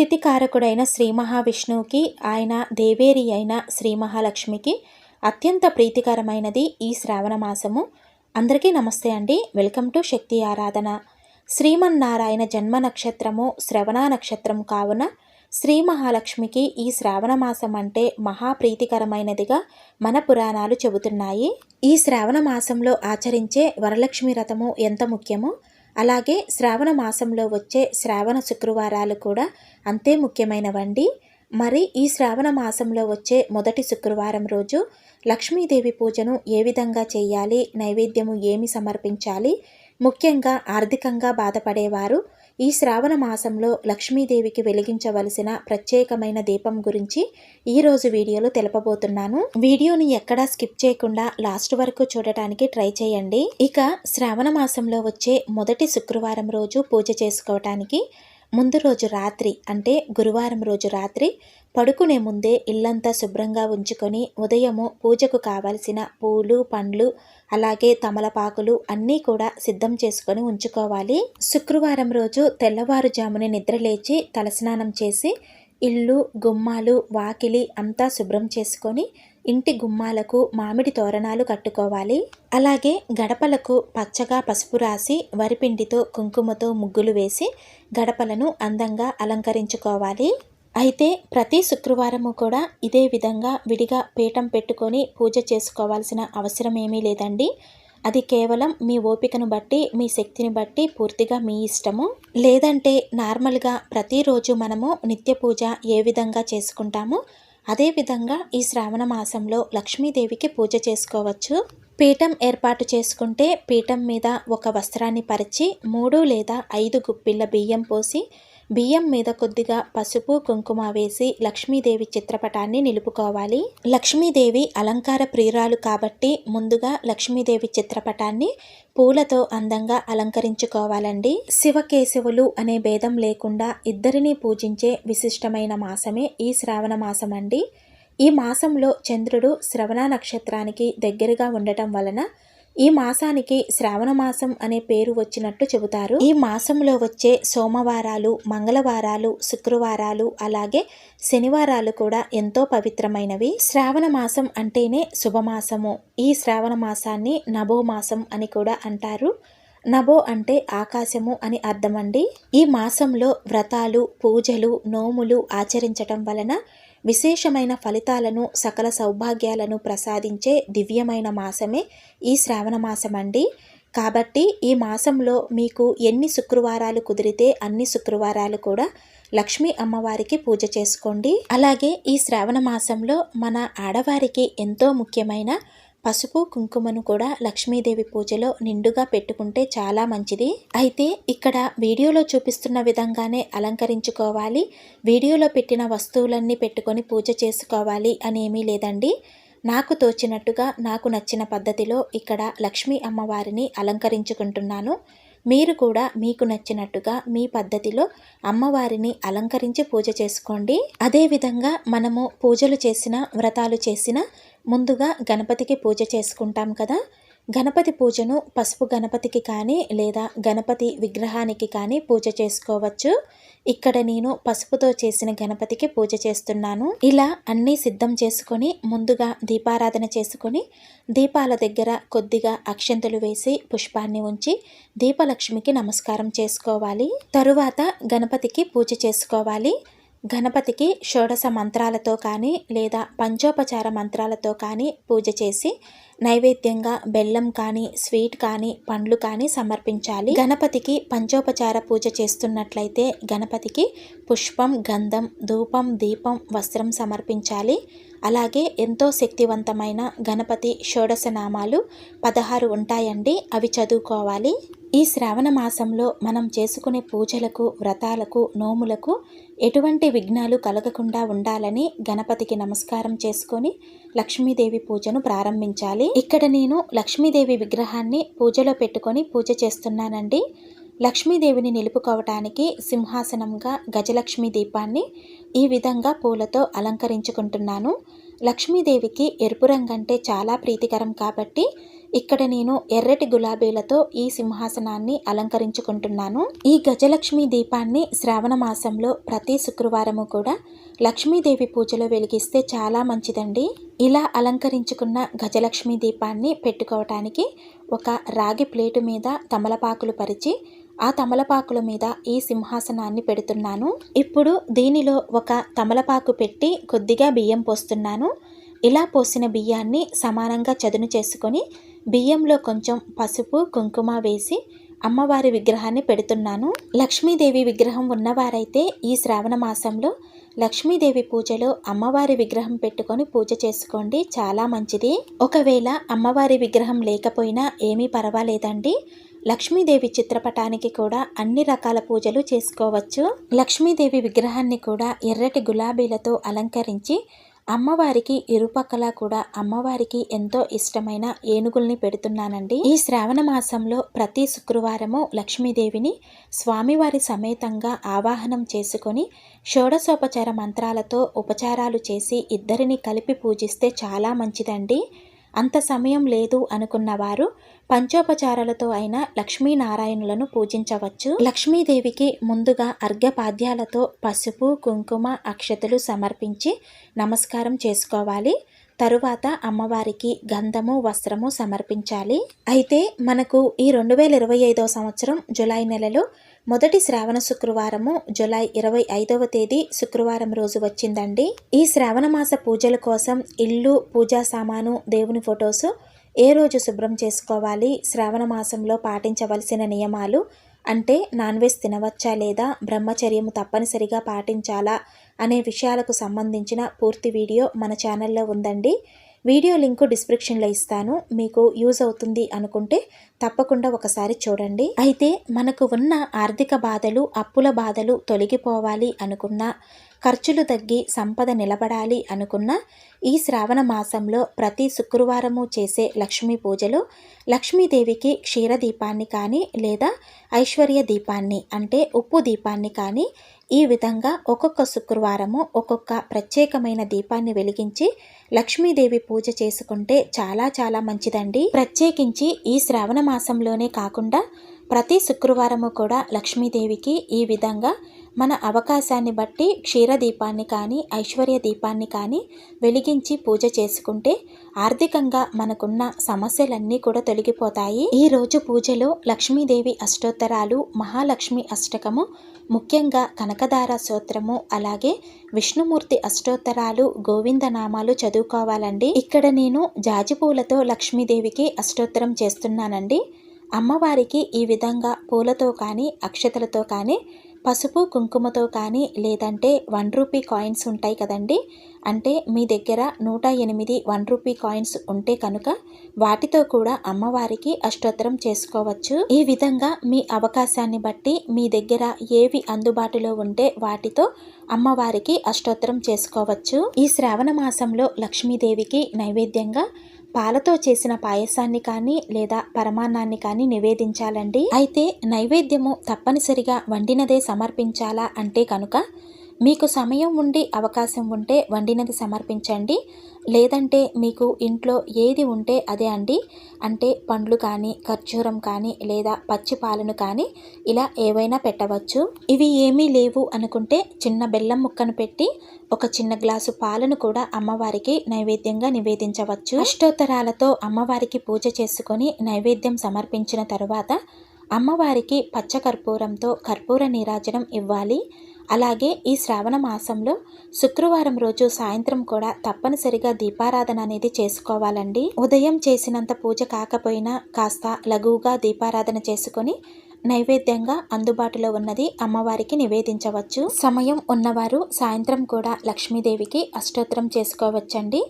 స్థితికారకుడైన శ్రీ మహావిష్ణువుకి ఆయన దేవేరి అయిన శ్రీ మహాలక్ష్మికి అత్యంత ప్రీతికరమైనది ఈ శ్రావణ మాసము. అందరికీ నమస్తే అండి. వెల్కమ్ టు శక్తి ఆరాధన. శ్రీమన్నారాయణ జన్మ నక్షత్రము శ్రవణ నక్షత్రం కావున శ్రీ మహాలక్ష్మికి ఈ శ్రావణ మాసం అంటే మహాప్రీతికరమైనదిగా మన పురాణాలు చెబుతున్నాయి. ఈ శ్రావణ మాసంలో ఆచరించే వరలక్ష్మి రథము ఎంత ముఖ్యమో? అలాగే శ్రావణ మాసంలో వచ్చే శ్రావణ శుక్రవారాలు కూడా అంతే ముఖ్యమైనవండి. మరి ఈ శ్రావణ మాసంలో వచ్చే మొదటి శుక్రవారం రోజు లక్ష్మీదేవి పూజను ఏ విధంగా చేయాలి నైవేద్యము ఏమి సమర్పించాలి ముఖ్యంగా ఆర్థికంగా బాధపడేవారు ఈ శ్రావణ మాసంలో లక్ష్మీదేవికి వెలిగించవలసిన ప్రత్యేకమైన దీపం గురించి ఈరోజు వీడియోలో తెలపబోతున్నాను. వీడియోని ఎక్కడా స్కిప్ చేయకుండా లాస్ట్ వరకు చూడటానికి ట్రై చేయండి. ఇక శ్రావణ మాసంలో వచ్చే మొదటి శుక్రవారం రోజు పూజ చేసుకోవటానికి ముందు రోజు రాత్రి అంటే గురువారం రోజు రాత్రి పడుకునే ముందే ఇల్లంతా శుభ్రంగా ఉంచుకొని ఉదయము పూజకు కావలసిన పూలు పండ్లు అలాగే తమలపాకులు అన్నీ కూడా సిద్ధం చేసుకొని ఉంచుకోవాలి. శుక్రవారం రోజు తెల్లవారుజామున నిద్రలేచి తలస్నానం చేసి ఇల్లు గుమ్మాలు వాకిలి అంతా శుభ్రం చేసుకొని ఇంటి గుమ్మాలకు మామిడి తోరణాలు కట్టుకోవాలి. అలాగే గడపలకు పచ్చగా పసుపు రాసి వరిపిండితో కుంకుమతో ముగ్గులు వేసి గడపలను అందంగా అలంకరించుకోవాలి. అయితే ప్రతి శుక్రవారము కూడా ఇదే విధంగా విడిగా పీఠం పెట్టుకొని పూజ చేసుకోవాల్సిన అవసరం ఏమీ లేదండి. అది కేవలం మీ ఓపికను బట్టి మీ శక్తిని బట్టి పూర్తిగా మీ ఇష్టము. లేదంటే నార్మల్గా ప్రతిరోజు మనము నిత్య పూజ ఏ విధంగా చేసుకుంటామో? అదేవిధంగా ఈ శ్రావణ మాసంలో లక్ష్మీదేవికి పూజ చేసుకోవచ్చు. పీఠం ఏర్పాటు చేసుకుంటే పీఠం మీద ఒక వస్త్రాన్ని పరిచి మూడు లేదా ఐదు గుప్పిళ్ళ బియ్యం పోసి బియ్యం మీద కొద్దిగా పసుపు కుంకుమ వేసి లక్ష్మీదేవి చిత్రపటాన్ని నిలుపుకోవాలి. లక్ష్మీదేవి అలంకార ప్రియురాలు కాబట్టి ముందుగా లక్ష్మీదేవి చిత్రపటాన్ని పూలతో అందంగా అలంకరించుకోవాలండి. శివకేశవులు అనే భేదం లేకుండా ఇద్దరిని పూజించే విశిష్టమైన మాసమే ఈ శ్రావణ మాసం అండి ఈ మాసంలో చంద్రుడు శ్రవణ నక్షత్రానికి దగ్గరగా ఉండటం వలన ఈ మాసానికి శ్రావణ మాసం అనే పేరు వచ్చినట్టు చెబుతారు. ఈ మాసంలో వచ్చే సోమవారాలు మంగళవారాలు శుక్రవారాలు అలాగే శనివారాలు కూడా ఎంతో పవిత్రమైనవి. శ్రావణ మాసం అంటేనే శుభమాసము. ఈ శ్రావణ మాసాన్ని నభో మాసం అని కూడా అంటారు. నభో అంటే ఆకాశము అని అర్థమండి. ఈ మాసంలో వ్రతాలు పూజలు నోములు ఆచరించటం వలన విశేషమైన ఫలితాలను సకల సౌభాగ్యాలను ప్రసాదించే దివ్యమైన మాసమే ఈ శ్రావణ మాసం అండి. కాబట్టి ఈ మాసంలో మీకు ఎన్ని శుక్రవారాలు కుదిరితే అన్ని శుక్రవారాలు కూడా లక్ష్మీ అమ్మవారికి పూజ చేసుకోండి. అలాగే ఈ శ్రావణ మాసంలో మన ఆడవారికి ఎంతో ముఖ్యమైన పసుపు కుంకుమను కూడా లక్ష్మీదేవి పూజలో నిండుగా పెట్టుకుంటే చాలా మంచిది. అయితే ఇక్కడ వీడియోలో చూపిస్తున్న విధంగానే అలంకరించుకోవాలి. వీడియోలో పెట్టిన వస్తువులన్నీ పెట్టుకొని పూజ చేసుకోవాలి అనేమీ లేదండి. నాకు తోచినట్టుగా నాకు నచ్చిన పద్ధతిలో ఇక్కడ లక్ష్మీ అమ్మవారిని అలంకరించుకుంటున్నాను. మీరు కూడా మీకు నచ్చినట్టుగా మీ పద్ధతిలో అమ్మవారిని అలంకరించి పూజ చేసుకోండి. అదేవిధంగా మనము పూజలు చేసిన వ్రతాలు చేసిన ముందుగా గణపతికి పూజ చేసుకుంటాం కదా. గణపతి పూజను పసుపు గణపతికి కానీ లేదా గణపతి విగ్రహానికి కానీ పూజ చేసుకోవచ్చు. ఇక్కడ నేను పసుపుతో చేసిన గణపతికి పూజ చేస్తున్నాను. ఇలా అన్నీ సిద్ధం చేసుకొని ముందుగా దీపారాధన చేసుకొని దీపాల దగ్గర కొద్దిగా అక్షంతలు వేసి పుష్పాన్ని ఉంచి దీపలక్ష్మికి నమస్కారం చేసుకోవాలి. తరువాత గణపతికి పూజ చేసుకోవాలి. గణపతికి షోడశ మంత్రాలతో కానీ లేదా పంచోపచార మంత్రాలతో కానీ పూజ చేసి నైవేద్యంగా బెల్లం కానీ స్వీట్ కానీ పండ్లు కానీ సమర్పించాలి. గణపతికి పంచోపచార పూజ చేస్తున్నట్లయితే గణపతికి పుష్పం గంధం ధూపం దీపం వస్త్రం సమర్పించాలి. అలాగే ఎంతో శక్తివంతమైన గణపతి షోడశ నామాలు పదహారు ఉంటాయండి. అవి చదువుకోవాలి. ఈ శ్రావణ మాసంలో మనం చేసుకునే పూజలకు వ్రతాలకు నోములకు ఎటువంటి విఘ్నాలు కలగకుండా ఉండాలని గణపతికి నమస్కారం చేసుకొని లక్ష్మీదేవి పూజను ప్రారంభించాలి. ఇక్కడ నేను లక్ష్మీదేవి విగ్రహాన్ని పూజలో పెట్టుకొని పూజ చేస్తున్నానండి. లక్ష్మీదేవిని నిలుపుకోవటానికి సింహాసనంగా గజలక్ష్మి దీపాన్ని ఈ విధంగా పూలతో అలంకరించుకుంటున్నాను. లక్ష్మీదేవికి ఎరుపు రంగు అంటే చాలా ప్రీతికరం కాబట్టి ఇక్కడ నేను ఎర్రటి గులాబీలతో ఈ సింహాసనాన్ని అలంకరించుకుంటున్నాను. ఈ గజలక్ష్మి దీపాన్ని శ్రావణ మాసంలో ప్రతి శుక్రవారము కూడా లక్ష్మీదేవి పూజలో వెలిగిస్తే చాలా మంచిదండి. ఇలా అలంకరించుకున్న గజలక్ష్మి దీపాన్ని పెట్టుకోవటానికి ఒక రాగి ప్లేటు మీద తమలపాకులు పరిచి ఆ తమలపాకుల మీద ఈ సింహాసనాన్ని పెడుతున్నాను. ఇప్పుడు దీనిలో ఒక తమలపాకు పెట్టి కొద్దిగా బియ్యం పోస్తున్నాను. ఇలా పోసిన బియ్యాన్ని సమానంగా చదును చేసుకొని బియ్యంలో కొంచెం పసుపు కుంకుమ వేసి అమ్మవారి విగ్రహాన్ని పెడుతున్నాను. లక్ష్మీదేవి విగ్రహం ఉన్నవారైతే ఈ శ్రావణ మాసంలో లక్ష్మీదేవి పూజలో అమ్మవారి విగ్రహం పెట్టుకొని పూజ చేసుకోండి. చాలా మంచిది. ఒకవేళ అమ్మవారి విగ్రహం లేకపోయినా ఏమీ పర్వాలేదండి. లక్ష్మీదేవి చిత్రపటానికి కూడా అన్ని రకాల పూజలు చేసుకోవచ్చు. లక్ష్మీదేవి విగ్రహాన్ని కూడా ఎర్రటి గులాబీలతో అలంకరించి అమ్మవారికి ఇరుపక్కల కూడా అమ్మవారికి ఎంతో ఇష్టమైన ఏనుగుల్ని పెడుతున్నానండి. ఈ శ్రావణ మాసంలో ప్రతి శుక్రవారము లక్ష్మీదేవిని స్వామివారి సమేతంగా ఆవాహనం చేసుకొని షోడశోపచార మంత్రాలతో ఉపచారాలు చేసి ఇద్దరిని కలిపి పూజిస్తే చాలా మంచిదండి. అంత సమయం లేదు అనుకున్నవారు పంచోపచారాలతో అయినా లక్ష్మీనారాయణులను పూజించవచ్చు. లక్ష్మీదేవికి ముందుగా అర్ఘ్యపాద్యాలతో పసుపు కుంకుమ అక్షతలు సమర్పించి నమస్కారం చేసుకోవాలి. తరువాత అమ్మవారికి గంధము వస్త్రము సమర్పించాలి. అయితే మనకు ఈ రెండు వేల ఇరవై ఐదవ సంవత్సరం జులై నెలలో మొదటి శ్రావణ శుక్రవారము జులై ఇరవై ఐదవ తేదీ శుక్రవారం రోజు వచ్చిందండి. ఈ శ్రావణ మాస పూజల కోసం ఇల్లు పూజా సామాను దేవుని ఫొటోస్ ఏ రోజు శుభ్రం చేసుకోవాలి? శ్రావణ మాసంలో పాటించవలసిన నియమాలు? అంటే నాన్ వెజ్ తినవచ్చా లేదా? బ్రహ్మచర్యము తప్పనిసరిగా పాటించాలా? అనే విషయాలకు సంబంధించిన పూర్తి వీడియో మన ఛానల్లో ఉందండి. వీడియో లింకు డిస్క్రిప్షన్లో ఇస్తాను. మీకు యూజ్ అవుతుంది అనుకుంటే తప్పకుండా ఒకసారి చూడండి. అయితే మనకు ఉన్న ఆర్థిక బాధలు అప్పుల బాధలు తొలగిపోవాలి అనుకున్న ఖర్చులు తగ్గి సంపద నిలబడాలి అనుకున్న ఈ శ్రావణ మాసంలో ప్రతి శుక్రవారము చేసే లక్ష్మీ పూజలో లక్ష్మీదేవికి క్షీర దీపాన్ని కానీ లేదా ఐశ్వర్య దీపాన్ని అంటే ఉప్పు దీపాన్ని కానీ ఈ విధంగా ఒక్కొక్క శుక్రవారము ఒక్కొక్క ప్రత్యేకమైన దీపాన్ని వెలిగించి లక్ష్మీదేవి పూజ చేసుకుంటే చాలా చాలా మంచిదండి. ప్రత్యేకించి ఈ శ్రావణ మాసంలోనే కాకుండా ప్రతి శుక్రవారము కూడా లక్ష్మీదేవికి ఈ విధంగా మన అవకాశాన్ని బట్టి క్షీర దీపాన్ని కానీ ఐశ్వర్య దీపాన్ని కానీ వెలిగించి పూజ చేసుకుంటే ఆర్థికంగా మనకున్న సమస్యలన్నీ కూడా తొలగిపోతాయి. ఈ రోజు పూజలో లక్ష్మీదేవి అష్టోత్తరాలు మహాలక్ష్మి అష్టకము ముఖ్యంగా కనకదార స్తోత్రము అలాగే విష్ణుమూర్తి అష్టోత్తరాలు గోవిందనామాలు చదువుకోవాలండి. ఇక్కడ నేను జాజిపూలతో లక్ష్మీదేవికి అష్టోత్తరం చేస్తున్నానండి. అమ్మవారికి ఈ విధంగా పూలతో కానీ అక్షతలతో కానీ పసుపు కుంకుమతో కానీ లేదంటే వన్ రూపీ కాయిన్స్ ఉంటాయి కదండి. అంటే మీ దగ్గర నూట ఎనిమిది వన్ రూపీ కాయిన్స్ ఉంటే కనుక వాటితో కూడా అమ్మవారికి అష్టోత్తరం చేసుకోవచ్చు. ఈ విధంగా మీ అవకాశాన్ని బట్టి మీ దగ్గర ఏవి అందుబాటులో ఉంటే వాటితో అమ్మవారికి అష్టోత్తరం చేసుకోవచ్చు. ఈ శ్రావణ మాసంలో లక్ష్మీదేవికి నైవేద్యంగా పాలతో చేసిన పాయసాన్ని కానీ లేదా పరమాన్నాన్ని కానీ నివేదించాలండి. అయితే నైవేద్యము తప్పనిసరిగా వండినదే సమర్పించాలా అంటే కనుక మీకు సమయం ఉండి అవకాశం ఉంటే వండినది సమర్పించండి. లేదంటే మీకు ఇంట్లో ఏది ఉంటే అదే అండి. అంటే పండ్లు కానీ ఖర్జూరం కానీ లేదా పచ్చి పాలను కానీ ఇలా ఏవైనా పెట్టవచ్చు. ఇవి ఏమీ లేవు అనుకుంటే చిన్న బెల్లం ముక్కను పెట్టి ఒక చిన్న గ్లాసు పాలను కూడా అమ్మవారికి నైవేద్యంగా నివేదించవచ్చు. అష్టోత్తరాలతో అమ్మవారికి పూజ చేసుకొని నైవేద్యం సమర్పించిన తరువాత అమ్మవారికి పచ్చ కర్పూరంతో కర్పూర నీరాజనం ఇవ్వాలి. అలాగే ఈ శ్రావణ మాసంలో శుక్రవారం రోజు సాయంత్రం కూడా తప్పనిసరిగా దీపారాధన అనేది చేసుకోవాలండి. ఉదయం చేసినంత పూజ కాకపోయినా కాస్త లఘువుగా దీపారాధన చేసుకొని నైవేద్యంగా అందుబాటులో ఉన్నది అమ్మవారికి నివేదించవచ్చు. సమయం ఉన్నవారు సాయంత్రం కూడా లక్ష్మీదేవికి అష్టోత్తరం చేసుకోవచ్చండి.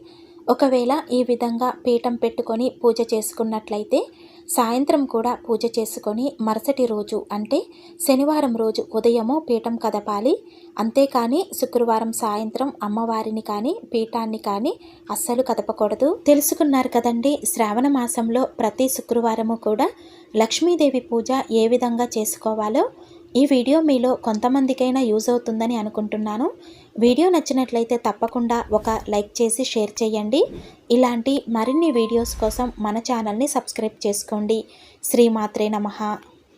ఒకవేళ ఈ విధంగా పీఠం పెట్టుకొని పూజ చేసుకున్నట్లయితే సాయంత్రం కూడా పూజ చేసుకొని మరుసటి రోజు అంటే శనివారం రోజు ఉదయము పీఠం కదపాలి. అంతేకాని శుక్రవారం సాయంత్రం అమ్మవారిని కానీ పీఠాన్ని కానీ అస్సలు కదపకూడదు. తెలుసుకున్నారు కదండి శ్రావణ మాసంలో ప్రతి శుక్రవారము కూడా లక్ష్మీదేవి పూజ ఏ విధంగా చేసుకోవాలో? ఈ వీడియో మీలో కొంతమందికైనా యూజ్ అవుతుందని అనుకుంటున్నాను. వీడియో నచ్చినట్లయితే తప్పకుండా ఒక లైక్ చేసి షేర్ చేయండి. ఇలాంటి మరిన్ని వీడియోస్ కోసం మన ఛానల్ని సబ్స్క్రైబ్ చేసుకోండి. శ్రీమాత్రే నమః.